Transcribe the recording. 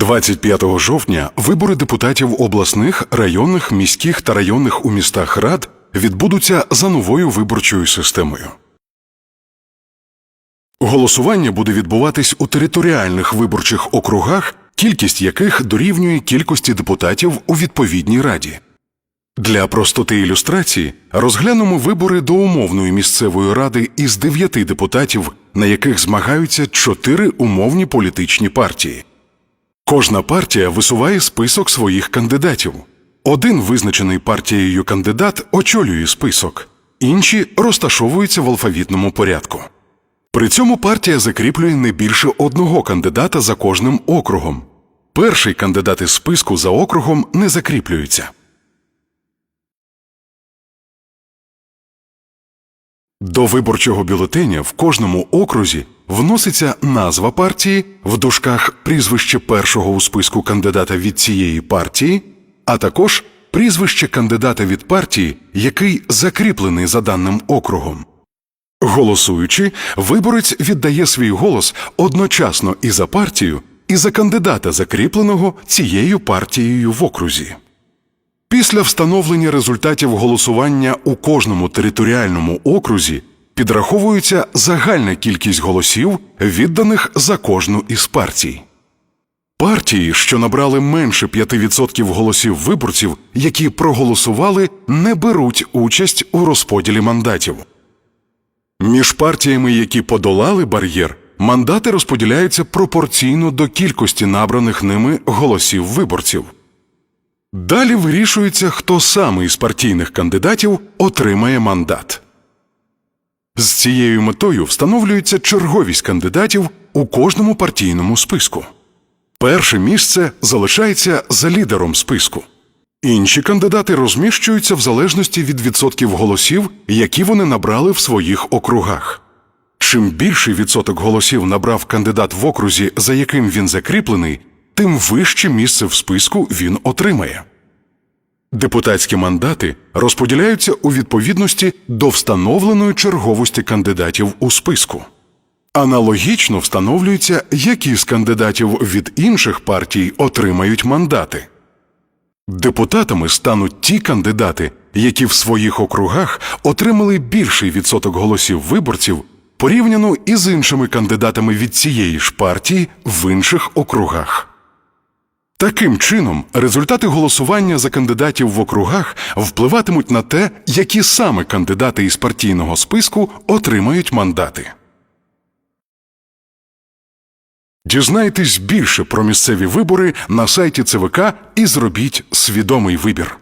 25 жовтня вибори депутатів обласних, районних, міських та районних у містах рад відбудуться за новою виборчою системою. Голосування буде відбуватись у територіальних виборчих округах, кількість яких дорівнює кількості депутатів у відповідній раді. Для простоти ілюстрації розглянемо вибори до умовної місцевої ради із дев'яти депутатів, на яких змагаються чотири умовні політичні партії. Кожна партія висуває список своїх кандидатів. Один визначений партією кандидат очолює список, інші розташовуються в алфавітному порядку. При цьому партія закріплює не більше одного кандидата за кожним округом. Перший кандидат із списку за округом не закріплюється. До виборчого бюлетеня в кожному окрузі вноситься назва партії, в дужках прізвище першого у списку кандидата від цієї партії, а також прізвище кандидата від партії, який закріплений за даним округом. Голосуючи, виборець віддає свій голос одночасно і за партію, і за кандидата, закріпленого цією партією в окрузі. Після встановлення результатів голосування у кожному територіальному окрузі підраховується загальна кількість голосів, відданих за кожну із партій. Партії, що набрали менше 5% голосів виборців, які проголосували, не беруть участь у розподілі мандатів. Між партіями, які подолали бар'єр, мандати розподіляються пропорційно до кількості набраних ними голосів виборців. Далі вирішується, хто саме із партійних кандидатів отримає мандат. З цією метою встановлюється черговість кандидатів у кожному партійному списку. Перше місце залишається за лідером списку. Інші кандидати розміщуються в залежності від відсотків голосів, які вони набрали в своїх округах. Чим більший відсоток голосів набрав кандидат в окрузі, за яким він закріплений, тим вище місце в списку він отримає. Депутатські мандати розподіляються у відповідності до встановленої черговості кандидатів у списку. Аналогічно встановлюється, які з кандидатів від інших партій отримають мандати. Депутатами стануть ті кандидати, які в своїх округах отримали більший відсоток голосів виборців порівняно із іншими кандидатами від цієї ж партії в інших округах. Таким чином, результати голосування за кандидатів в округах впливатимуть на те, які саме кандидати із партійного списку отримають мандати. Дізнайтесь більше про місцеві вибори на сайті ЦВК і зробіть свідомий вибір.